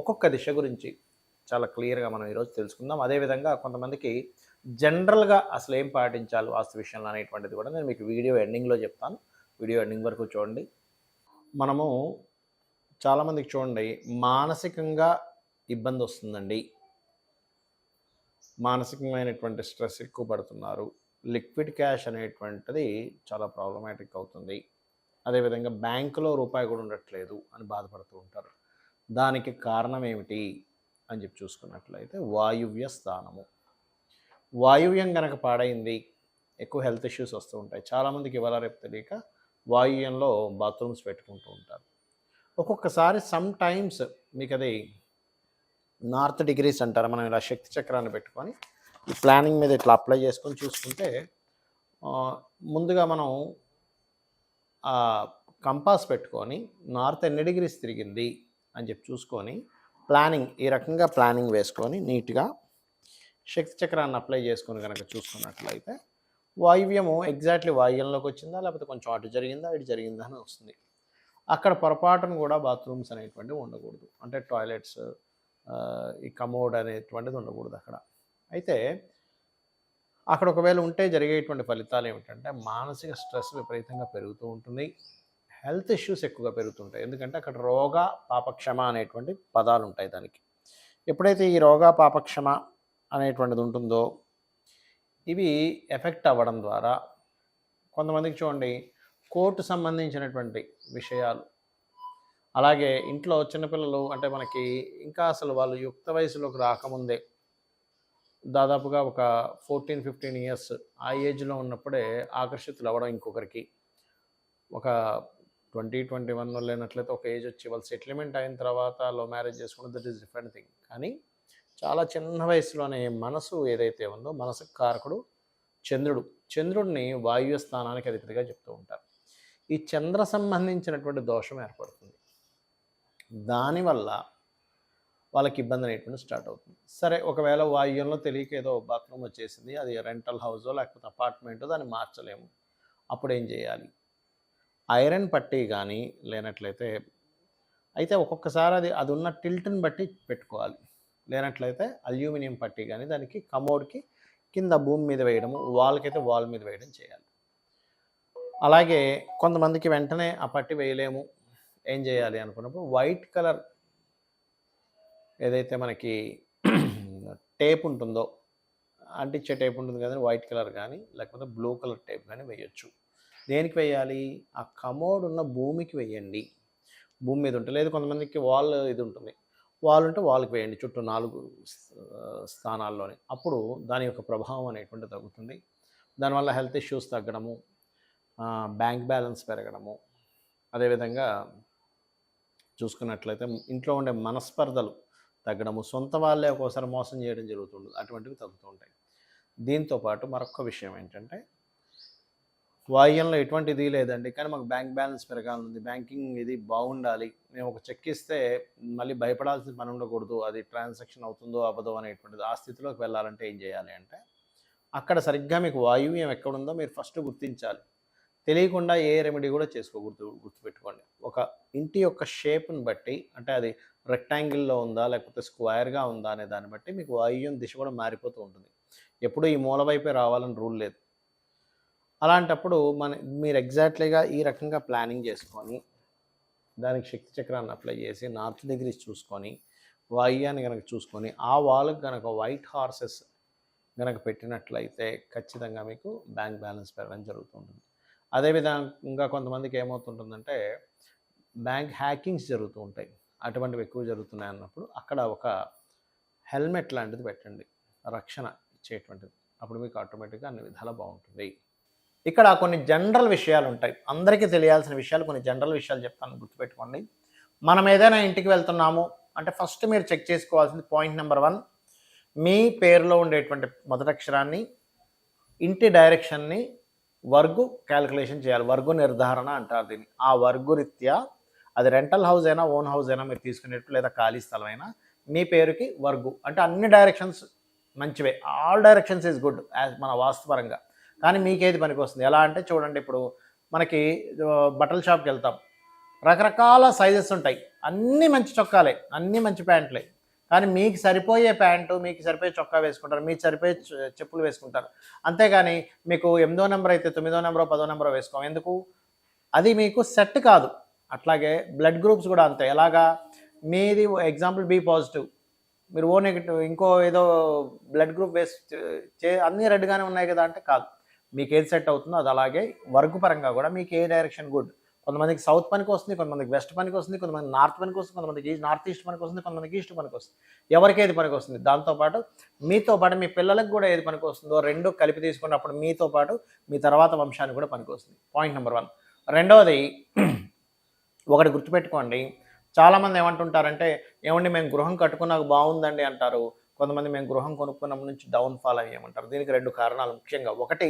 ఒక్కొక్క దిశ గురించి చాలా క్లియర్గా మనం ఈరోజు తెలుసుకుందాం. అదేవిధంగా కొంతమందికి జనరల్గా అసలు ఏం పాటించాలి వాస్తు విషయంలో అనేటువంటిది కూడా నేను మీకు వీడియో ఎండింగ్లో చెప్తాను. వీడియో ఎండింగ్ వరకు చూడండి. మనము చాలామందికి చూడండి మానసికంగా ఇబ్బంది వస్తుందండి. మానసికమైనటువంటి స్ట్రెస్ ఎక్కువ పడుతున్నారు. లిక్విడ్ క్యాష్ అనేటువంటిది చాలా ప్రాబ్లమాటిక్ అవుతుంది. అదేవిధంగా బ్యాంకులో రూపాయి కూడా ఉండట్లేదు అని బాధపడుతూ ఉంటారు. దానికి కారణం ఏమిటి అని చెప్పి చూసుకున్నట్లయితే వాయువ్య స్థానము. వాయువ్యం కనుక పాడైంది ఎక్కువ హెల్త్ ఇష్యూస్ వస్తూ ఉంటాయి. చాలామందికి ఇవాళ రేపు తెలియక వాయువ్యంలో బాత్రూమ్స్ పెట్టుకుంటూ ఉంటారు. ఒక్కొక్కసారి సమ్ టైమ్స్ మీకు అది నార్త్ డిగ్రీస్ అంటారు. మనం ఇలా శక్తి చక్రాన్ని పెట్టుకొని ఈ ప్లానింగ్ మీద ఇట్లా అప్లై చేసుకొని చూసుకుంటే ముందుగా మనం కంపాస్ పెట్టుకొని నార్త్ ఎన్ని డిగ్రీస్ తిరిగింది? అని చెప్పి చూసుకొని ప్లానింగ్ ఈ రకంగా ప్లానింగ్ వేసుకొని నీట్గా శక్తి చక్రాన్ని అప్లై చేసుకొని కనుక చూసుకున్నట్లయితే వాయువ్యము ఎగ్జాక్ట్లీ వాయువ్యంలోకి వచ్చిందా? లేకపోతే కొంచెం అటు జరిగిందా? ఇటు జరిగిందా? అని వస్తుంది. అక్కడ పొరపాటును కూడా బాత్రూమ్స్ అనేటువంటివి ఉండకూడదు. అంటే టాయిలెట్స్ ఈ కమోడ్ అనేటువంటిది ఉండకూడదు అక్కడ. అయితే అక్కడ ఒకవేళ ఉంటే జరిగేటువంటి ఫలితాలు ఏమిటంటే మానసిక స్ట్రెస్ విపరీతంగా పెరుగుతూ ఉంటుంది. హెల్త్ ఇష్యూస్ ఎక్కువగా పెరుగుతుంటాయి. ఎందుకంటే అక్కడ రోగ పాపక్షమ అనేటువంటి పదాలు ఉంటాయి దానికి. ఎప్పుడైతే ఈ రోగ పాపక్షమ అనేటువంటిది ఉంటుందో ఇవి ఎఫెక్ట్ అవ్వడం ద్వారా కొంతమందికి చూడండి కోర్టు సంబంధించినటువంటి విషయాలు. అలాగే ఇంట్లో చిన్నపిల్లలు అంటే మనకి ఇంకా అసలు వాళ్ళు యుక్త వయసులోకి రాకముందే దాదాపుగా ఒక ఫోర్టీన్ ఫిఫ్టీన్ ఇయర్స్ ఆ ఏజ్లో ఉన్నప్పుడే ఆకర్షితులు అవ్వడం ఇంకొకరికి ఒక ట్వంటీ ట్వంటీ వన్లో లేనట్లయితే ఒక ఏజ్ వచ్చి వాళ్ళు సెటిల్మెంట్ అయిన తర్వాత లో మ్యారేజ్ చేసుకుంటే దట్ ఈస్ డిఫరెంట్ థింగ్ కానీ చాలా చిన్న వయసులోనే మనసు ఏదైతే ఉందో మనసుకు కారకుడు చంద్రుడు. చంద్రుడిని వాయువ్య స్థానానికి అధిపతిగా చెప్తూ ఉంటారు. ఈ చంద్ర సంబంధించినటువంటి దోషం ఏర్పడుతుంది. దానివల్ల వాళ్ళకి ఇబ్బంది అనేటువంటి స్టార్ట్ అవుతుంది. సరే ఒకవేళ వాయువ్యంలో తెలియక ఏదో బాత్రూమ్ వచ్చేసింది అది రెంటల్ హౌసో లేకపోతే అపార్ట్మెంటో దాన్ని మార్చలేము. అప్పుడు ఏం చేయాలి? ఐరన్ పట్టీ కానీ లేనట్లయితే అయితే ఒక్కొక్కసారి అది అది ఉన్న టిల్ట్ని బట్టి పెట్టుకోవాలి. లేనట్లయితే అల్యూమినియం పట్టీ కానీ దానికి కమోడ్కి కింద భూమి మీద వేయడము వాల్కైతే వాల్ మీద వేయడం చేయాలి. అలాగే కొంతమందికి వెంటనే ఆ పట్టి వేయలేము ఏం చేయాలి అనుకున్నప్పుడు వైట్ కలర్ ఏదైతే మనకి టేప్ ఉంటుందో అంటించే టేప్ ఉంటుంది కదండి వైట్ కలర్ కానీ లేకపోతే బ్లూ కలర్ టేప్ కానీ వేయొచ్చు. దేనికి వేయాలి? ఆ కమోడ్ ఉన్న భూమికి వేయండి. భూమి మీద ఉంటుంది లేదు కొంతమందికి వాల్ ఇది ఉంటుంది. వాల్ ఉంటే వాల్కి వేయండి చుట్టూ నాలుగు స్థానాల్లోనే. అప్పుడు దాని యొక్క ప్రభావం అనేటువంటి తగ్గుతుంది. దానివల్ల హెల్త్ ఇష్యూస్ తగ్గడము బ్యాంక్ బ్యాలెన్స్ పెరగడము. అదేవిధంగా చూసుకున్నట్లయితే ఇంట్లో ఉండే మనస్పర్ధలు తగ్గడము సొంత వాళ్ళే ఒక్కోసారి మోసం చేయడం జరుగుతుంది అటువంటివి తగ్గుతూ ఉంటాయి. దీంతో పాటు మరొక విషయం ఏంటంటే వాయువ్యంలో ఎటువంటి ఇది లేదండి. కానీ మాకు బ్యాంక్ బ్యాలెన్స్ పెరగాలనుంది. బ్యాంకింగ్ ఇది బాగుండాలి. మేము ఒక చెక్ ఇస్తే మళ్ళీ భయపడాల్సిన పని ఉండకూడదు. అది ట్రాన్సాక్షన్ అవుతుందో అవ్వదో అనేటువంటిది ఆ స్థితిలోకి వెళ్ళాలంటే ఏం చేయాలి అంటే అక్కడ సరిగ్గా మీకు వాయువ్యం ఎక్కడుందో మీరు ఫస్ట్ గుర్తించాలి. తెలియకుండా ఏ రెమెడీ కూడా చేసుకోకూడదు గుర్తుపెట్టుకోండి. ఒక ఇంటి యొక్క షేప్ని బట్టి అంటే అది రెక్టాంగిల్లో ఉందా లేకపోతే స్క్వేర్గా ఉందా అనే దాన్ని బట్టి మీకు వాయువ్యం దిశ కూడా మారిపోతూ ఉంటుంది. ఎప్పుడూ ఈ మూల వైపే రావాలని రూల్ లేదు. అలాంటప్పుడు మన మీరు ఎగ్జాక్ట్లీగా ఈ రకంగా ప్లానింగ్ చేసుకొని దానికి శక్తి చక్రాన్ని అప్లై చేసి నార్త్ డిగ్రీస్ చూసుకొని వాయ్యాన్ని కనుక చూసుకొని ఆ వాల్కి కనుక వైట్ హార్సెస్ కనుక పెట్టినట్లయితే ఖచ్చితంగా మీకు బ్యాంక్ బ్యాలెన్స్ పెరగడం జరుగుతుంటుంది. అదేవిధంగా కొంతమందికి ఏమవుతుంటుందంటే బ్యాంక్ హ్యాకింగ్స్ జరుగుతూ ఉంటాయి. అటువంటివి ఎక్కువ జరుగుతున్నాయి అన్నప్పుడు అక్కడ ఒక హెల్మెట్ లాంటిది పెట్టండి. రక్షణ ఇచ్చేటువంటిది. అప్పుడు మీకు ఆటోమేటిక్గా అన్ని విధాలా బాగుంటుంది. ఇక్కడ కొన్ని జనరల్ విషయాలు ఉంటాయి. అందరికీ తెలియాల్సిన విషయాలు కొన్ని జనరల్ విషయాలు చెప్తాను గుర్తుపెట్టుకోండి. మనం ఏదైనా ఇంటికి వెళ్తున్నాము అంటే ఫస్ట్ మీరు చెక్ చేసుకోవాల్సింది పాయింట్ నెంబర్ వన్. మీ పేరులో ఉండేటువంటి మొదటి అక్షరాన్ని ఇంటి డైరెక్షన్ని వర్గు క్యాలిక్యులేషన్ చేయాలి. వర్గు నిర్ధారణ అంటారు దీన్ని. ఆ వర్గు రీత్యా అది రెంటల్ హౌస్ అయినా ఓన్ హౌస్ అయినా మీరు తీసుకునేట్టు లేదా ఖాళీ స్థలం అయినా మీ పేరుకి వర్గు. అంటే అన్ని డైరెక్షన్స్ మంచివే. All directions is good as మన వాస్తుపరంగా కానీ మీకేది పనికి వస్తుంది ఎలా అంటే చూడండి ఇప్పుడు మనకి బట్టల షాప్కి వెళ్తాం. రకరకాల సైజెస్ ఉంటాయి. అన్నీ మంచి చొక్కాలే అన్నీ మంచి ప్యాంట్లే. కానీ మీకు సరిపోయే ప్యాంటు మీకు సరిపోయే చొక్కా వేసుకుంటారు మీకు సరిపోయే చెప్పులు వేసుకుంటారు. అంతేగాని మీకు ఎనిమిదో నెంబర్ అయితే తొమ్మిదో నెంబరో పదో నెంబరో వేసుకోం. ఎందుకు? అది మీకు సెట్ కాదు. అట్లాగే బ్లడ్ గ్రూప్స్ కూడా అంతే. ఎలాగా? మీది ఎగ్జాంపుల్ బి పాజిటివ్. మీరు ఓ నెగిటివ్ ఇంకో ఏదో బ్లడ్ గ్రూప్ వేసి చే అన్నీ రెడ్గానే ఉన్నాయి కదా అంటే కాదు. మీకు ఏది సెట్ అవుతుందో అది అలాగే వర్క్ పరంగా కూడా మీకు ఏ డైరెక్షన్ గుడ్ కొంతమందికి సౌత్ పనికి వస్తుంది కొంతమందికి వెస్ట్ పనికి వస్తుంది కొంతమంది నార్త్ పనికి వస్తుంది కొంతమందికి నార్త్ ఈస్ట్ పనికి వస్తుంది కొంతమందికి ఈస్ట్ పనికి వస్తుంది. ఎవరికి ఏది పనికి వస్తుంది? దాంతోపాటు మీతో పాటు మీ పిల్లలకు కూడా ఏది పనికి వస్తుందో రెండు కలిపి తీసుకున్నప్పుడు మీతో పాటు మీ తర్వాత వంశానికి కూడా పనికి వస్తుంది. పాయింట్ నెంబర్ వన్ రెండవది ఒకటి గుర్తుపెట్టుకోండి. చాలామంది ఏమంటుంటారంటే ఏమండి మేము గృహం కట్టుకున్నాక బాగుందండి అంటారు. కొంతమంది మేము గృహం కొనుక్కున్న నుంచి డౌన్ ఫాల్ దీనికి రెండు కారణాలు ముఖ్యంగా. ఒకటి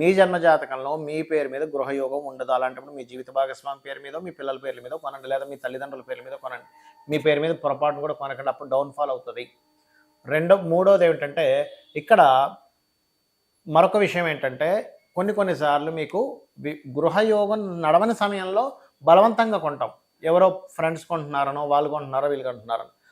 మీ జన్మ జాతకంలో మీ పేరు మీద గృహయోగం ఉండదు. అలాంటప్పుడు మీ జీవిత భాగస్వామి పేరు మీద మీ పిల్లల పేర్ల మీద కొనండి. లేదా మీ తల్లిదండ్రుల పేర్ల మీద కొనండి. మీ పేరు మీద పొరపాటును కూడా కొనకండి. అప్పుడు డౌన్ ఫాల్ అవుతుంది. రెండో మూడోది ఏమిటంటే ఇక్కడ మరొక విషయం ఏంటంటే కొన్ని కొన్నిసార్లు మీకు గృహయోగం నడవని సమయంలో బలవంతంగా కొంటాం. ఎవరో ఫ్రెండ్స్ కొంటున్నారనో వాళ్ళు కొంటున్నారో వీళ్ళు కొంటున్నారనో.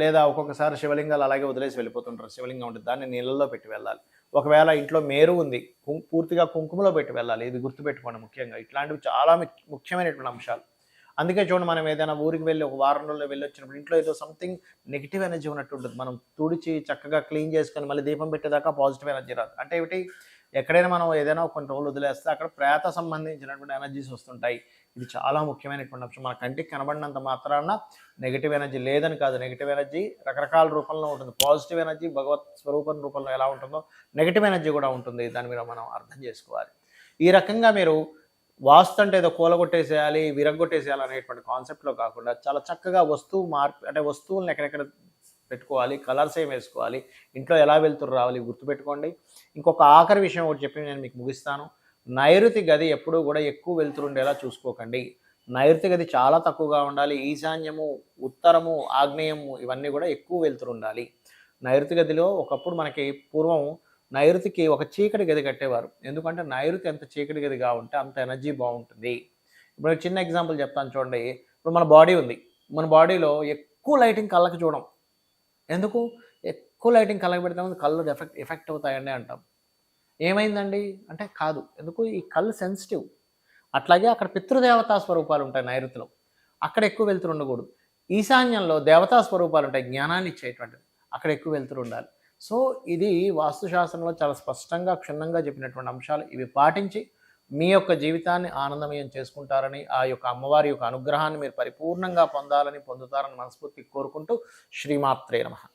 లేదా ఒక్కొక్కసారి శివలింగాలు అలాగే వదిలేసి వెళ్ళిపోతుంటారు. శివలింగం ఉంటుంది దాన్ని నీళ్ళల్లో పెట్టి వెళ్ళాలి. ఒకవేళ ఇంట్లో మేరు ఉంది పూర్తిగా కుంకుమలో పెట్టి వెళ్ళాలి ఇది గుర్తుపెట్టుకోండి ముఖ్యంగా. ఇట్లాంటివి చాలా ముఖ్యమైనటువంటి అంశాలు. అందుకే చూడండి మనం ఏదైనా ఊరికి వెళ్ళి ఒక వారం రోజుల్లో వెళ్ళి వచ్చినప్పుడు ఇంట్లో ఏదో సంథింగ్ నెగిటివ్ ఎనర్జీ ఉన్నట్టు ఉంటుంది. మనం తుడిచి చక్కగా క్లీన్ చేసుకొని మళ్ళీ దీపం పెట్టేదాకా పాజిటివ్ ఎనర్జీ రాదు. అంటే ఏమిటి? ఎక్కడైనా మనం ఏదైనా కొన్ని రోజులు వదిలేస్తే అక్కడ ప్రేత సంబంధించినటువంటి ఎనర్జీస్ వస్తుంటాయి. ఇది చాలా ముఖ్యమైనటువంటి అంశం. మన కంటికి కనబడినంత మాత్రాన నెగిటివ్ ఎనర్జీ లేదని కాదు. నెగిటివ్ ఎనర్జీ రకరకాల రూపంలో ఉంటుంది. పాజిటివ్ ఎనర్జీ భగవత్ స్వరూపం రూపంలో ఎలా ఉంటుందో నెగిటివ్ ఎనర్జీ కూడా ఉంటుంది. దాని మీద మనం అర్థం చేసుకోవాలి. ఈ రకంగా మీరు వాస్తు అంటే ఏదో కూలగొట్టేసేయాలి విరగొట్టేసేయాలి అనేటువంటి కాన్సెప్ట్లో కాకుండా చాలా చక్కగా వస్తువు మార్పు అంటే వస్తువులను ఎక్కడెక్కడ పెట్టుకోవాలి కలర్స్ ఏం వేసుకోవాలి ఇంట్లో ఎలా వెళ్తురు రావాలి గుర్తుపెట్టుకోండి. ఇంకొక ఆఖరి విషయం ఒకటి చెప్పి నేను మీకు ముగిస్తాను. నైరుతి గది ఎప్పుడూ కూడా ఎక్కువ వెళ్తుండేలా చూసుకోకండి. నైరుతి గది చాలా తక్కువగా ఉండాలి. ఈశాన్యము ఉత్తరము ఆగ్నేయము ఇవన్నీ కూడా ఎక్కువ వెళ్తురు ఉండాలి. నైరుతి గదిలో ఒకప్పుడు మనకి పూర్వం నైరుతికి ఒక చీకటి గది కట్టేవారు. ఎందుకంటే నైరుతి ఎంత చీకటి గదిగా ఉంటే అంత ఎనర్జీ బాగుంటుంది. ఇప్పుడు చిన్న ఎగ్జాంపుల్ చెప్తాను చూడండి. ఇప్పుడు మన బాడీ ఉంది. మన బాడీలో ఎక్కువ లైటింగ్ కళ్ళకి చూడం. ఎందుకు? ఎక్కువ లైటింగ్ కళ్ళకి పెడితే ముందు కళ్ళు ఎఫెక్ట్ ఎఫెక్ట్ అవుతాయండి అంటాం. ఏమైందండి? అంటే కాదు. ఎందుకు? ఈ కళ్ళు సెన్సిటివ్ అట్లాగే అక్కడ పితృదేవతా స్వరూపాలు ఉంటాయి నైరుతిలో. అక్కడ ఎక్కువ వెళ్తురు ఉండకూడదు. ఈశాన్యంలో దేవతా స్వరూపాలు ఉంటాయి జ్ఞానాన్ని ఇచ్చేటువంటిది అక్కడ ఎక్కువ వెళ్తురు ఉండాలి. సో ఇది వాస్తుశాస్త్రంలో చాలా స్పష్టంగా క్షుణ్ణంగా చెప్పినటువంటి అంశాలు. ఇవి పాటించి మీ యొక్క జీవితాన్ని ఆనందమయం చేసుకుంటారని ఆ యొక్క అమ్మవారి యొక్క అనుగ్రహాన్ని మీరు పరిపూర్ణంగా పొందాలని పొందుతారని మనస్ఫూర్తి కోరుకుంటూ శ్రీమాత్రే నమ.